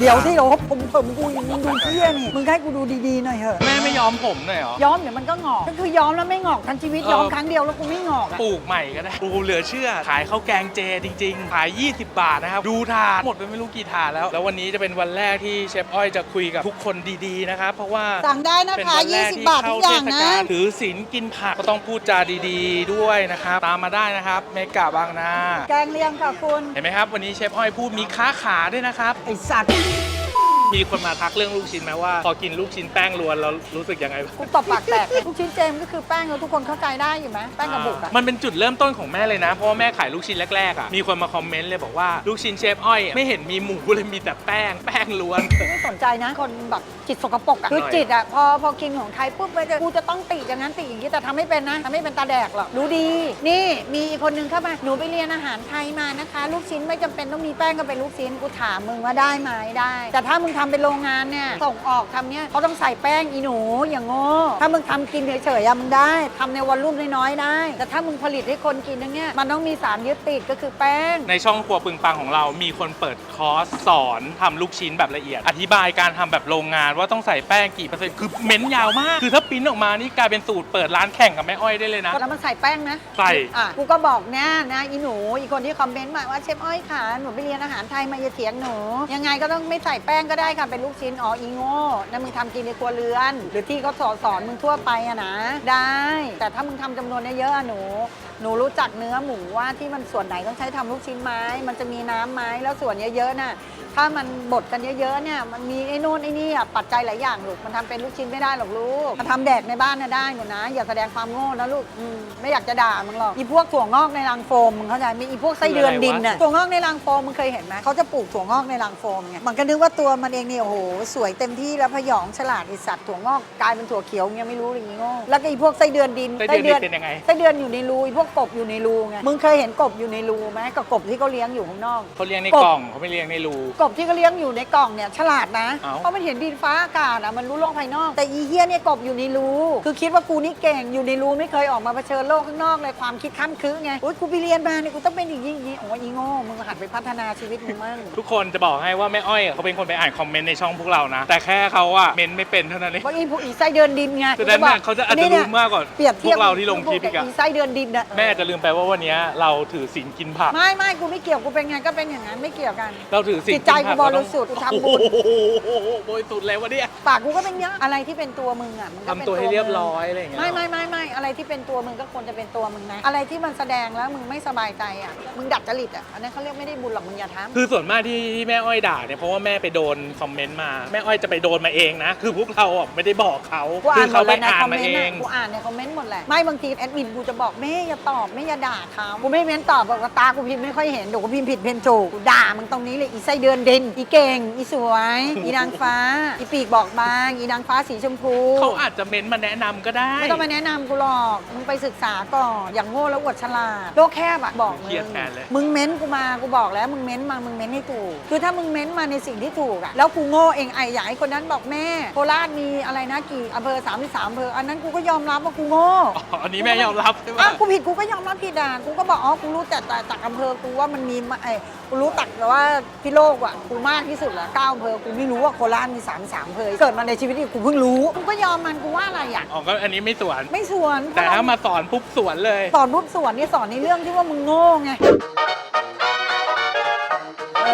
เดี๋ยวที่โอ้ผมผมกูมึงดูเที่ยนี่มึงให้กูดูดีๆหน่อยเถอะแม่ไม่ยอมผมหน่อยเหรอ ย้อมเดี๋ยวมันก็งอกก็คือย้อมแล้วไม่งอกทั้งชีวิตเออ ย้อมครั้งเดียวแล้วกูไม่งอกอะปลูกใหม่ก็ได้ปลูกเหลือเชื่อ ขายข้าวแกงเจจริง ๆ ขาย 20 บาทนะครับ ดูถาดหมดไปไม่รู้กี่ถาดแล้ว แล้ววันนี้จะเป็นวันแรกที่เชฟอ้อยจะคุยกับทุกคนดีๆนะครับ เพราะว่าสั่งได้นะเป็นคะ วันแรก20ที่บาททุเข้ากอเทย่างศนะกาลถือศีลกินผักก็ต้องพูดจาดี ๆ ด้วยนะครับ ตามมาได้นะครับ เมกะบางนา แกงเลียงค่ะคุณ เห็นไหมครับ วันนี้เชฟอ้อยพูดมีค้าขาด้วยนะครับ ไอสัตว์ มีคนมาทักเรื่องลูกชิ้นไหมว่า พอกินลูกชิ้นแป้งล้วนแล้วรู้สึกยังไงบ้างกูตบปากแตกเลยลูกชิ้นเจมส์ก็คือแป้งแล้วทุกคนเข้าใจได้อยู่ไหมแป้งกับบุกอะมันเป็นจุดเริ่มต้นของแม่เลยนะ เพราะว่าแม่ขายลูกชิ้นแรกๆอะมีคนมาคอมเมนต์เลยบอกว่าลูกชิ้นเชฟอ้อยอะไม่เห็นมีหมูเลยมีแต่แป้งแป้งล้วนไม่สนใจนะ คนแบบจิตสกปรกอะหน่คืออยจิตอะพอพอกินของไทยปุ๊บไปจะกูจะต้องติอย่างนั้นติอย่างนี้แต่ทำไม่เป็นนะทำไม่เป็นตาแดกหรอกรู้ดี นี่มีอีกคนนึงเข้ามาหนูไปเรียนอาหารไทยมานะคะ ลูกชิ้นไม่จำเป็นต้องมีแป้งก็เป็นลูกชิ้นกูถามมึงว่าได้ไหมได้ แต่ถ้ามึงทำเป็นโรงงานเนี่ย ส่งออกทำเนี่ยเขาต้องใส่แป้งอีหนูอย่างโง่ ถ้ามึงทำกินเฉยๆอะมึงได้ทำในวอลลุ่มน้อยๆได้ แต่ถ้ามึงผลิตให้คนกินอย่างเงี้ยมันต้องมีสารยึดติดก็คือแป้ง ในช่องครัวปึงปังของเรา มีคนเปิดคอร์สสอนทำลูกชิ้นแบบละเอียด อธิบายการทำแบบโรงงานว่าต้องใส่แป้งกี่เปอร์เซ็นต์ คือเม้นยาวมาก คือถ้าปริ้นออกมานี่กลายเป็นสูตรเปิดร้านแข่งกับแม่อ้อยได้เลยนะแล้วมันใส่แป้งนะใส่ อะกูก็บอกเนี่ยนะอีหนูอีกคนที่คอมเมนต์มาว่าเชฟอ้อยค่ะหนูไปเรียนอาหารไทยมาอย่าเถียงหนู ยังไงก็ต้องไม่ใส่แป้งก็ได้ค่ะเป็นลูกชิ้นอ๋ออีโง่นั่นมึงทำกินในครัวเรือน หรือที่เขาสอนสอนมึงทั่วไปอะนะ ได้ แต่ถ้ามึงทำจำนวนเยอะๆอะหนู หนูรู้จักเนื้อหมูว่าที่มันส่วนไหนต้องใช้ทำลูกชิ้นไหม้มันจะมีน้ำไหมแล้วส่วนเยอะๆน่ะ ถ้ามันบดกันเยอะๆเนี่ยมันมีไอ้นู่นไอ้นี่อะปัจจัยหลายอย่างลูกมันทำเป็นลูกชิ้นไม่ได้หรอกลูกมาทำแดกในบ้านน่ะได้หนูนะ อย่าแสดงความโง่นะลูกอืมไม่อยากจะด่ามึงหรอกอีพวกถั่วงอกในรังโฟมมึงเข้าใจไหมอีพวกไส้เดือนดินน่ะถั่วงอกในรังโฟมมึงเคยเห็นไหมเขาจะปลูกถั่วงอกในรังโฟมไงมันก็นึกว่าตัวมันเองเนี่ยโอ้โหสวยเต็มที่แล้วพยองฉลาดไอสัตว์ถั่วงอกกลายเป็นถั่วเขียวเงี้ยไม่รู้อย่างงี้โง่แล้วก็อีพวกไส้เดือนดิน ไส้เดือนดินเป็นยังไง ไส้เดือนอยู่ในรูอีพวกกบอยู่ในรูไง มึงเคยเห็นกบอยู่ในรูไหมกับกบที่เขาเลี้ยงอยู่ข้างนอก เขาเลี้ยงในกบกล่องเขาไม่เลี้ยงในรูกบที่เขาเลี้ยงอยู่ในกล่องเนี่ยฉลาดนะ เอ้า เพราะมันเห็นดินฟ้าอากาศอะมันรู้โลกภายนอก แต่อีเฮียเนี่ยกบอยู่ในรูคือคิดว่ากูนี่เก่งอยู่ในรูไม่เคยออกมาเผชิญโลกข้างนอกเลยความคิดข้ามคือไงอุ้ยกูไปเรียนมาเนี่ยกูต้องเป็นอย่างนี้อย่างนี้โอ้ยอีโง่มึงหัดไปพัฒนาชีวิตมึงมั่ง ทุกคนจะบอกให้ว่าแม่อ้อยอะเขาเป็นคนไปอ่านคอมเมนต์ในช่องพวกเรานะ แต่แค่เขาอะเมนไม่เป็นเท่านั้นเอง ว่าอีพวกอีไส้เดือนดินไงฉะนั้นเนี่ยเขาจะอาจจะรู้มากกว่าเปรียบพเทีวยบกเราที่ลงคลิปอีกอะ ไส้เดือนดินอะแม่จะลืมไปว่าวันนี้เราถือศีลกินผัก ไม่ไม่กูไม่เกี่ยวกูเป็นไงก็เป็นอย่างนั้นไม่เกี่ยวกัน เราถือศีลจิตใจนผักูบริสุทธิ์กูทำบุญ โอ้โหบริสุทธิ์เลยวะเนี่ยปากกูก็เป็นเนี้ยอะไรที่เป็นตัวมึงอะมันก็เป็นทำตัวให้มึงเรียบร้อยอะไรอย่างเงี้ยไม่ไม่ไม่ไม่อะไรที่เป็นตัวมึงก็ควรจะเป็นตัวมึงนะ อะไรที่มันแสดงแล้วมึงไม่สบายใจอะมึงดัดจริตอะอันนั้นเขาเรียกไม่ได้บุญหรอกมึงอย่าทำคือส่วนมากที่ที่แม่อ้อยด่าเนี่ยเพราะว่าแม่ไปโดนคอมเมนต์มาแม่อ้อยจะไปโดนมาเองนะ คือพวกเราอะไม่ได้บอกเขากูคือ่านหมเขาดไปเลยนะอ่านคอมมาเมนเอต์งอะกูอ่านในคอมเมนต์หมดแหละไม่บางทีแอดมินกูจะบอกแม่อย่าตอบแม่อย่าด่าเขากูไม่เม้นตอบบอกว่าตากูพิมพ์ไม่ค่อยเห็นเดี๋ยวกูพิมพ์ผิดพิมพ์ถูกกูด่ามึงตรงนี้เลยอีไส้เดือนดินอีเก่ง อีสวย อีนางฟ้า อีปีกบอกบาง อีนางฟ้าสีชมพู เขาอาจจะเมนต์มาแนะนำก็ได้ ไม่ต้องมาแนะนำกูหรอก มึงไปศึกษาก่อน อย่างโง่แล้วอวดฉลาด โลกแคบอะบอกมึเครียดงแทนเลย มึงเม้นกูมา กูบอกแล้ว มึงเม้นมา มึงเม้นให้ถูก คือถ้ามึงเม้นมาในสิ่งที่ถูกอะแล้วกูโง่เองไออยากให้คนนั้นบอกแม่ โคราชมีอะไรนะกี่อำเภอ33อำเภอ อันนั้นกูก็ยอมรับว่ากูโง่ อ๋ออันนี้แม่ยอมรับใช่ไหมอะกูผิดกูก็ยอมรับผิดอะกูก็บอกอ๋อกูรู้แต่แต่จากอำเภอกูว่ามันมีมาไอ้กูรู้ตักแต่ว่าพี่โลกอะกูมากที่สุดละเก้าอำเภอกูไม่รู้ว่าโคราชมี33อำเภอเกิดมาในชีวิตนี้กูเพิ่งรู้กูก็ยอมมันกูว่าอะไรอะอ๋อก็อันนี้ไม่สวน ไม่สวนแต่ถ้ามาสอนปุ๊บสวนเลย สอนรูปสวนนี่สอนในเรื่องที่ว่ามึงโง่ไง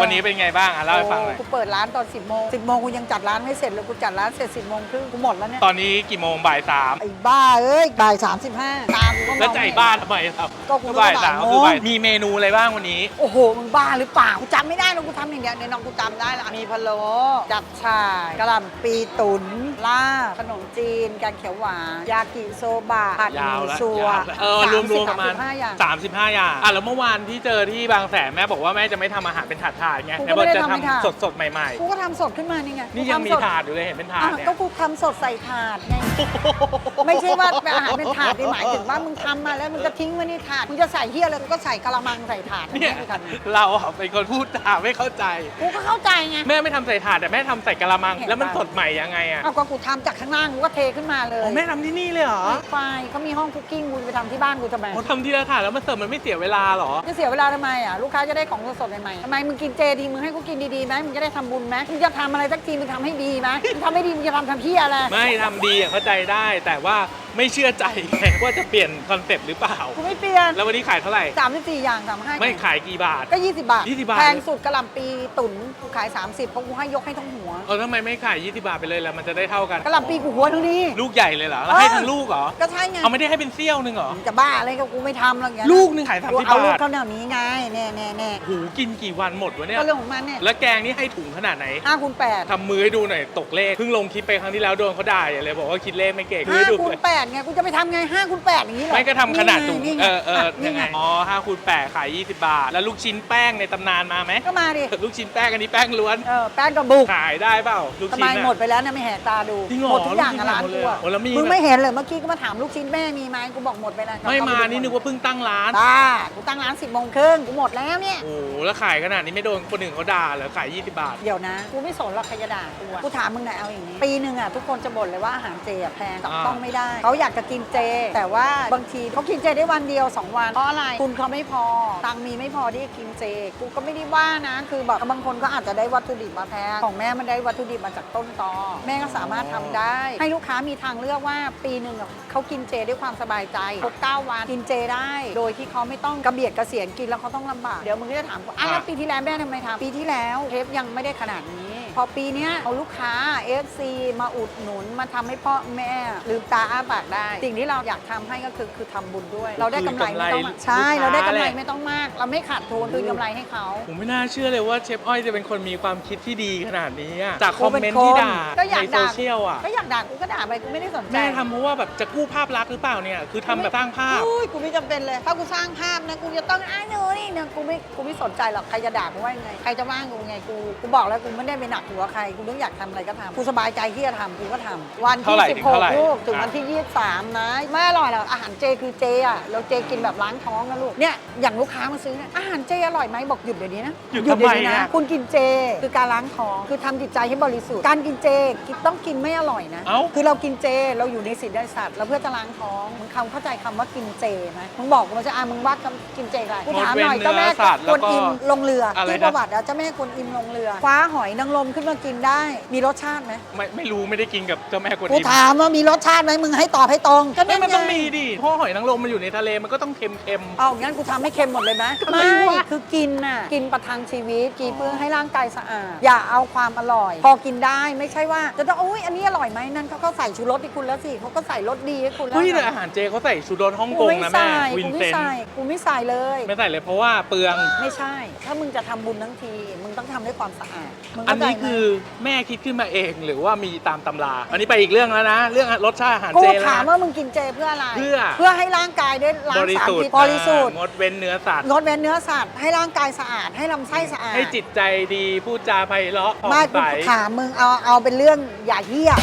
วันนี้เป็นไงบ้างอะเล่าให้ฟังหน่อยกูเปิดร้านตอน 10โมง10โมงกูยังจัดร้านไม่เสร็จเลยกูจัดร้านเสร็จ 10โมงครึ่งกูหมดแล้วเนี่ยตอนนี้กี่โมงบ่ายสามไอ้บ้าเอ้ยบ่าย35ตามกูก็มองแล้วจะไอ้บ้านทำไมครับก็กูรู้บ่ายว่าสามบ่ายโมงคือบ่ายมีเมนูอะไรบ้างวันนี้ โอ้โหมึงบ้าหรือเปล่ากูจำไม่ได้แล้วกูทำอย่างเดียวเดี๋ยวน้องกูจำได้ละมีพะโล้จับฉ่ายกะหล่ำปีตุ๋น ลาบขนมจีนแกงเขียวหวาน ยากิโซบะผัดหยาวมี่แล้วซัวยาวแล้วเออรวมรวมๆประมาณ ห้าอย่าง35 อย่างอะแล้วเมื่อวานที่เจอที่บางแสนแม่บอกว่าแม่จะไม่ทำอาหารเป็นถาดๆไงกูแม่ก็บอกไม่ได้จะทำเป็นถาด ทำสดๆ ใหม่ กูก็ทำสดขึ้นมานี่ไงๆ นี่ยังมีกูทำสดถาดอยู่เลยเห็นเป็นถาดอะเนี่ยก็กูทำสดใส่ถาดไง ไม่ใช่ว่าเป็นอาหารเป็นถาดนี่หมายถึงว่ามึงทำมาแล้วมึงจะทิ้งไว้ในถาดมึงจะใส่เฮียอะไรมึงก็ใส่กะละมังใส่ถาดเนี่ยไม่ได้ทำเราอะเป็นคนพูดจาไม่เข้าใจ กูก็เข้าใจไง แม่ไม่ทำใส่ถาดแต่แม่ทำใส่กะละมัง เห็นแล้วมันปะสดใหม่ยังไงอะ เอาก็กูทำจากข้างล่างกูก็เทขึ้นมาเลยอ๋อแม่ทำที่นี่เลยเหรอไฟเขามีห้องคุกกิ้งกูไปทำที่บ้านกูทำไมโอ้ทำทีละถาดแล้วมันเสิร์ฟมันไม่เสียเวลาเหรอ จะเสียเวลาทำไมอะลูกค้าจะได้ของสดๆใหม่ๆทำไมมึงกินเจดีมึงให้กูกินดีๆไหมมึงจะได้ทำบุญไหมมึงจะทำอะไรสักทีมึงทำให้ดีไหมมึงทำไม่ดีมึงจะทำทำพี่อะไรไม่ทำดีอะเข้าใจได้ แต่ว่าไม่เชื่อใจไงว่าจะเปลี่ยนคอนเซปต์หรือเปล่า กูไม่เปลี่ยนแล้ววันนี้ขายเท่าไหร่สามสิบสี่อย่างสามให้ไม่ขายกี่บาท ก็ 20 บาท 20บาท แพงสุดกะหล่ำปีตุ๋นกูขาย 30เพราะกูให้ยกให้ทั้งหัวเออทำไมไม่ขาย 20 บาทไปเลยล่ะมันจะได้เท่ากันกะหล่ำปีกูหัวทั้งนี้ ลูกใหญ่เลยเหรอแล้วให้ทั้งลูกเหรอก็ใช่ไง เอาไม่ได้ให้เป็นเซี่ยวหนึงเหรอ จะบ้าอะไรกับกูไม่ทำหรอกอย่างนั้นลูกหนึงขายสามกูสิบเอาลูกบาทเขาแนวนี้ไงแน่แน่แน่หูกินกี่วันหมดวะเนี่ย ก็เรื่องของมันเนี่ยแล้วแกงนี่ให้ถุงขนาดไหนห้าคูณแปดทำมือให้ดูหน่อยตกเลขเพิ่งลงคลิปไปครั้งที่แล้วโดนเขาด่าอย่าเลยบอกว่าคิดเลขไม่เก่งมือห้าให้ดูคูณแปดไงกูจะไปทำไงห้าคูณแปดอย่างนี้เหรอไม่ก็ทำขนาดถุงนี่ไงเออเออนี่ยังไงไงอ๋อห้าคูณแปดขาย20บาท แล้วลูกชิ้นแป้งในตำนานมาไหมก็มาดิลูกชิ้นแป้งอันนี้แป้งล้วน เออแป้งกระบุกขายได้เปล่าลูกทำชิ้ไมนอะหมดไปแล้วเนี่ยไม่แหกตาดูจริงเหรอหมดทุกอย่างลูกชิ้นอะร้านหมดเลยกูเหรออะโอ้แล้วมี มึงไม่เห็นเลยเมื่อกี้ก็มาถามลูกชิ้นแม่มีไหมกูบอกหมดไปแล้วไม่มานี่นึกว่าเพิ่งตั้งร้าน บ้ากูตั้งร้านสิบโมงครึ่งกูหมดแล้วเนี่ย โอ้โหแล้วขายขนาดนี้ไม่โดนคนอื่นเขาด่าเหรอขาย 20 บาท เดี๋ยวนะ กูไม่สนหรอกใครจะด่ากูอะกูถามมึงหน่อยเอาอย่างนี้ ปีหนึ่งอะทุกคนจะบ่นเลยว่าอาหารเจอะแพงจับต้องไม่ได้ เขาอยากจะกินเจ แต่ว่าบางทีเขากินเจได้วันเดียว 2 วัน เพราะอะไร คุณเขาไม่พอ ตังค์มีไม่พอที่จะกินเจ กูก็ไม่ได้ว่านะ คือแบบบางคนก็อาจจะได้วัตถุดิบมาแพง ของแม่มันได้วัตถุดิบมาจากต้นตอ แม่ก็สามารถทำได้ ให้ลูกค้ามีทางเลือกว่าปีหนึ่งอะเขากินเจด้วยความสบายใจครบ9วันกินเจได้ โดยที่เขาไม่ต้องกระเบียดกระเสียนกินแล้วเขาต้องลำบาก เดี๋ยวมึงก็จะถามกูอะแล้วอะปีที่แล้วแม่ทำไมทำปีที่แล้วเทปยังไม่ได้ขนาดนี้ พอปีเนี้ยเอาลูกค้า FC มาอุดหนุนมาทำให้พ่อแม่ลืมตาอ้าปากได้ สิ่งที่เราอยากทำให้ก็คือคือทำบุญด้วย เราได้กำไรไม่ต้องมากใช่เราได้กำไรไม่ต้องมาก เราไม่ขาดทุนคือกำไรให้เขาผมไม่น่าเชื่อเลยว่าเชฟอ้อยจะเป็นคนมีความคิดที่ดีขนาดนี้อะจากคอมเมนต์กูที่เป็นคนด่าก็อยากในโซด่าเชียลอะก็อยากด่ากูก็ด่าไปกูไม่ได้สนใจแม่ทำเพราะว่าแบบจะกู้ภาพลักษณ์หรือเปล่าเนี่ยคือทำแบบสร้างภาพอุ้ยกูไม่จำเป็นเลยถ้ากูสร้างภาพนะกูจะต้องอ้าหนูนี่นะกูไม่กูไม่สนใจหรอกใครจะด่ากูว่ายังไงใครจะว่างกูไงกูกูบอกแล้วกูไม่ได้ไปหนักหัวใครกูนึกอยากทำอะไรก็ทำกูสบายใจที่จะทำกูก็ทำวันที่เท่าไหร่ถึงเท่าไหร่16 ลูก ถึงอะ วันที่ 23 นะ ไม่อร่อยหรอกอาหารเจคือเจอะเราเจกินแบบล้างท้องนะลูกเนี่ยอย่างลูกค้ามาซื้อเนี่ยอาหารเจอร่อยไหมบอกหยุดเดี๋ยวนี้นะหยุดเดี๋ทำไมยวนี้อะนะคุณกินเจคือการล้างท้องคือทำจิตใจให้บริสุทธิ์การกินเจกินต้องกินไม่อร่อยนะ เอ้า คือเรากินเจเราอยู่ในศีลในสัตว์เราเพื่อจะล้างท้องมึงคำเข้าใจคำว่ากินเจไหมมึงบอกกูมาจะอะมึงว่าคำกินเจอะไรกูถามหน่อยงดเว้นเจ้าแม่เนื้อสัตว์กแล้ววนก็อิมลงเรืออะไรที่นะประวัติอะเจ้าแม่กวนอิมลงเรือคว้าหอยนางรมขึ้นมากินได้ มีรสชาติไหมไม่ไม่รู้ไม่ได้กินกับเจ้าแม่กวนกูอิมถามว่ามีรสชาติไหมมึงให้ตอบให้ตรงก็ไม่มันต้องไมีดิเพราะหอยนางรมมันอยู่ในทะเลมันก็ต้องเค็มเค็มเอางั้นกูทำให้เค็มหมดเลยไหมทำไมไม่วะ คือกินน่ะกินประทังชีวิตกินเพื่อให้ร่างกายสะอาด อย่าเอาความอร่อย พอกินได้ไม่ใช่ว่า จะต้องโอ้ยอันนี้อร่อยไหมนั่นเขาก็ใส่ชูรสให้คุณแล้วสิเขาก็ใส่รสดีให้คุณๆแล้วเฮ้ยแต่อาหารเจเขาใส่ชูรสฮ่องกูกงไม่นะแม่ใส่วิกูนไม่เซนต์ใส่กูไม่ใส่เลย ไม่ใส่เลยเพราะว่าเปลือง ไม่ใช่ ถ้ามึงจะทำบุญทั้งทีมึง ต้องทำด้วยความสะอาดมึงอันเข้าใจนี้ไหม คือแม่คิดขึ้นมาเองหรือว่ามีตามตำรา อันนี้ไปอีกเรื่องแล้วนะ เรื่องรสชาติอาหารกูเจแล้วถามนะ ว่ามึงกินเจเพื่ออะไร เพื่อ เพื่อให้ร่างกายได้ล้างบริสารสุทพิษธิ์บริสุทธิ์อ่างดเว้นเนื้อสัตว์ งดเว้นเนื้อสัตว์ ให้ร่างกายสะอาด ให้ลำไส้สะอาดให้จิตใจดีพูดจาไพเราะผ่องไม่กูใส ถามมึงเอาเอาเป็นเรื่องอย่าเหี้ย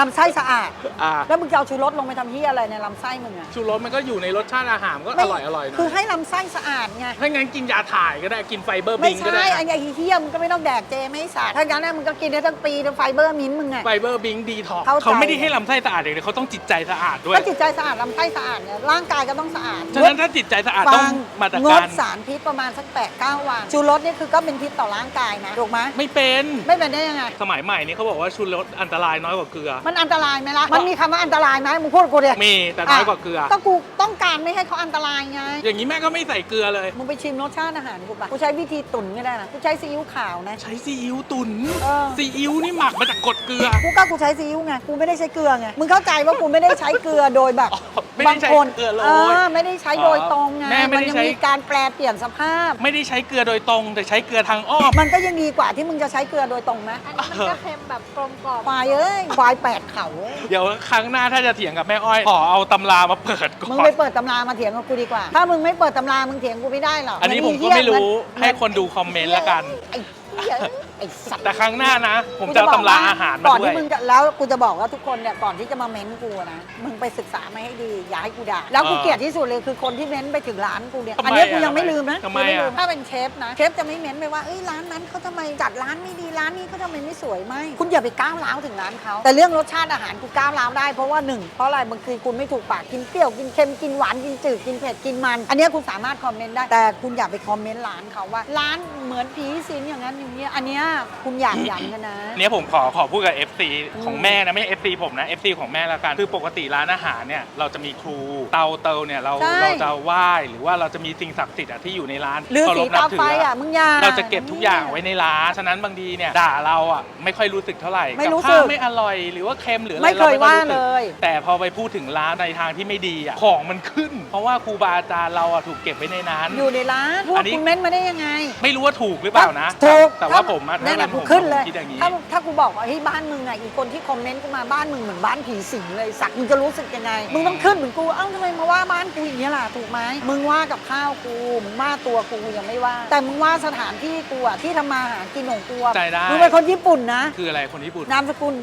ลำไส้สะอาด อ่าแล้วมึงจะเอาชูรสลงไปทำเหี้ยอะไรในลำไส้มึงอะชูรสมันก็อยู่ในรสชาติอาหารมันก็ไม่อร่อยอร่อยนะคือให้ลำไส้สะอาดไง ถ้างั้นกินยาถ่ายก็ได้กินไฟเบอร์ไม่บิงก็ใช่ได้ไอ้ไอ้เหี้ยมึงก็ไม่ต้องแดกเจไม่สะอาดถ้างั้นนะมึงก็กินได้ทั้งปีไฟเบอร์มิ้นท์มึงไงไฟเบอร์บิงดีท็อกเข้าใจ เขาไม่ได้ให้ลำไส้สะอาดอย่างเดียวเขาต้องจิตใจสะอาดด้วย ถ้าจิตใจสะอาดลำไส้สะอาดเนี่ยร่างกายก็ต้องสะอาดฉะนั้นถ้าจิตใจสะอาดต้องฟังมาตรงกาดรสารพิษประมาณสักแปดเก้าวันชูรสเนี่ยคือก็เป็นพิษต่อร่างกายนะถูกไหมไม่เป็น ไม่เป็นได้ยังไง สมัยใหม่นี้เขาบอกว่าชูรสอันตรายน้อยกว่าเกลือมันอันตรายไหมล่ะ มันมีคำว่าอันตรายไหมมึงพูดกับกูเดียมีแต่น้อยกว่าเกลือก็กูต้องการไม่ให้เขาอันตรายไง อย่างนี้แม่ก็ไม่ใส่เกลือเลย มึงไปชิมรสชาติอาหารกูปะกูใช้วิธีตุ๋นก็ได้นะ กูใช้ซีอิ๊วขาวนะ ใช้ซีอิ๊วตุนเออซีอิ๊วนี่หมักมาจากกรดเกลือ กูก็กูใช้ซีอิ๊วไง กูไม่ได้ใช้เกลือไง มึงเข้าใจว่ากูไม่ได้ใช้เกลือโดยแบบอ๋อไม่ได้บางใช้คนเกลือโรยเออไม่ได้ใช้โดยตรงไงแม่ไม่มันได้ยังใช้มีการแปลเปลี่ยนสภาพ ไม่ได้ใช้เกลือโดยตรง แต่ใช้เกลือทางอ้อม มันก็ยังดีกว่าที่มึงจะใช้เกลือโดยตรงนะอันนี้มันก็เค็มแบบกลมกล่อมควายเอ้ยควายแปดเขาเอ้ย เดี๋ยวครั้งหน้าถ้าจะเถียงกับแม่อ้อย ขอเอาตำรามาเปิดก่อมึงนไปเปิดตำรามาเถียงกับกูดีกว่า ถ้ามึงไม่เปิดตำรา มึงเถียงกูไม่ได้หรอกอันนี้ผมก็เหี้ยไม่รู้เหมือนให้คนดูคอมเมนต์ละกัน ไอ้เหี้ยไอ้สัตว์แต่ครั้งหน้านะ ผมจะเอาตำราอาหารมาก่อนด้วที่ย มึงจะแล้วกูจะบอกว่าทุกคนเนี่ยก่อนที่จะมาเม้นกูอะนะมึงไปศึกษามาให้ดีอย่าให้กูด่าแล้วกูเออเกลียดที่สุดเลยคือคนที่เม้นไปถึงร้านกูเนี่ยทำไมอันเนี้ยกูอะยังไม่ลืมนะทำไมยังไม่ลืมอะถ้าเป็นเชฟนะเชฟจะไม่เม้นไปว่าเอ้ยร้านนั้นเขาทำไมจัดร้านไม่ดีร้านนี้เขาทำไมไม่สวยไม่คุณอย่าไปก้าวร้าวถึงร้านเขาแต่เรื่องรสชาติอาหารกูก้าวร้าวได้เพราะว่าหนึ่งเพราะอะไรบางทีคุณไม่ถูกปากกินเปรี้ยวกินเค็มกินหวานกินจืดกินเผ็ดกินมัน อันเนี้ยคุณสามารถคอมเมนต์ได้แต่คุณอย่าไปคอมเมนต์ร้านเขาว่าร้านเหเหมือนผีสิงอย่างนั้นอย่างเงี้ยอันเนี้ยคุณอยากหยันกันนะ เนี่ยผมขอขอพูดกับ FC อืมของแม่นะ ไม่ใช่ FC ผมนะ FC ของแม่ละกัน คือปกติร้านอาหารเนี่ยเราจะมีครูเตาเตาเนี่ยเราใช่ เราจะไหว้หรือว่าเราจะมีสิ่งศักดิ์สิทธิ์อะที่อยู่ในร้านหรือเคสีรพนัตาบถืไฟอะอะมึงอยาเราจะเก็บทุกอย่างไว้ในร้านฉะนั้นบางทีเนี่ยด่าเราอะไม่ค่อยรู้สึกเท่าไหร่ไม่รู้กับข้าวสึกไม่อร่อยหรือว่าเค็มหรืออะไรไม่เคยรว่ารู้สึกเลยแต่พอไปพูดถึงร้านในทางที่ไม่ดีอะของมันขึ้น เพราะว่าครูบาอาจารย์เราอะถูกเก็บไว้ในนั้น อยู่ในร้านพูดอันนี้ คุณเม้นมาได้ยังไง ไม่รู้ว่าถูกหรือเปล่านะถูกแต่ว่าผมอะนั่นแหละถ้ากูเป็นผมขึ้นเลยผมคิดอย่างนี้ ถ้าถ้ากูบอกว่าเฮ้ยบ้านมึงอะอีกคนที่คอมเมนต์กูมาบ้านมึงเหมือนบ้านผีสิงเลยสักมึงจะรู้สึกยังไง มึงต้องขึ้นเหมือนกูเอ้าทำไมมาว่าบ้านกูอย่างเงี้ยล่ะถูกไหมมึงว่ากับข้าวกูมึงว่าตัวกูยังไม่ว่า แต่มึงว่าสถานที่กูอะที่ทำมาหากินของกูอะใจได้ มึงเป็นคนญี่ปุ่นนะคืออะไรคนญี่ปุ่น นามสกุล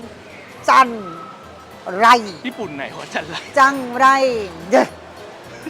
จันไร ญี่ปุ่นไหนหัวจันไร จังไรเดอะ